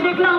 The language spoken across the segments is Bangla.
দেখলাম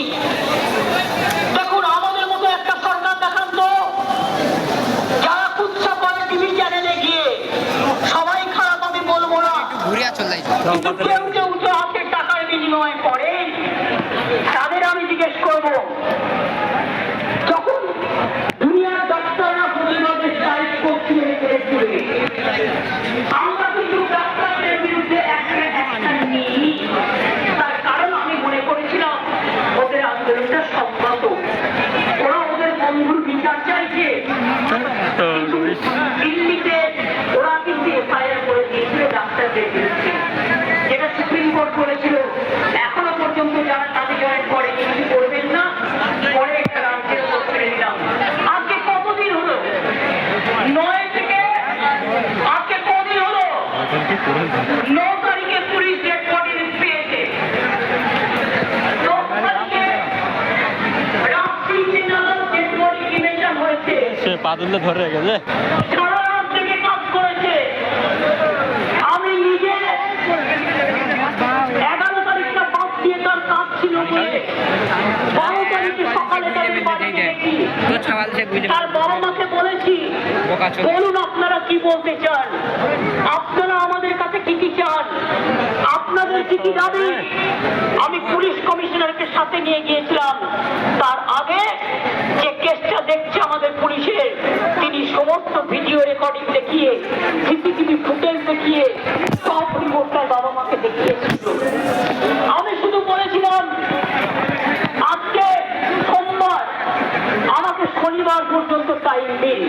কেউ কেউ যে হাতে টাকার বিনিময় করে তাদের আমি জিজ্ঞেস করব, যখন দুনিয়ার ডাক্তাররা প্রতিবাদে স্ট্রাইক করেছিলেন আমরা তারিখে পুলিশ ডেড বডি পেয়েছে। সে ধরে গেছে। বলুন আপনারা কি বলতে চান? আপনারা আমাদের কাছে কি কি চান? আপনাদের কি কি দাবি? আমি পুলিশ কমিশনারকে সাথে নিয়ে গিয়েছিলাম। তার আগে যে কেসটা দেখছে আমাদের পুলিশের তিনি সমস্ত ভিডিও রেকর্ডিং দেখিয়ে সিসিটিভি ফুটেজ দেখিয়ে সব রিপোর্টটার বাবা মাকে দেখিয়েছিল শনিবার পর্যন্ত টাইম দিন।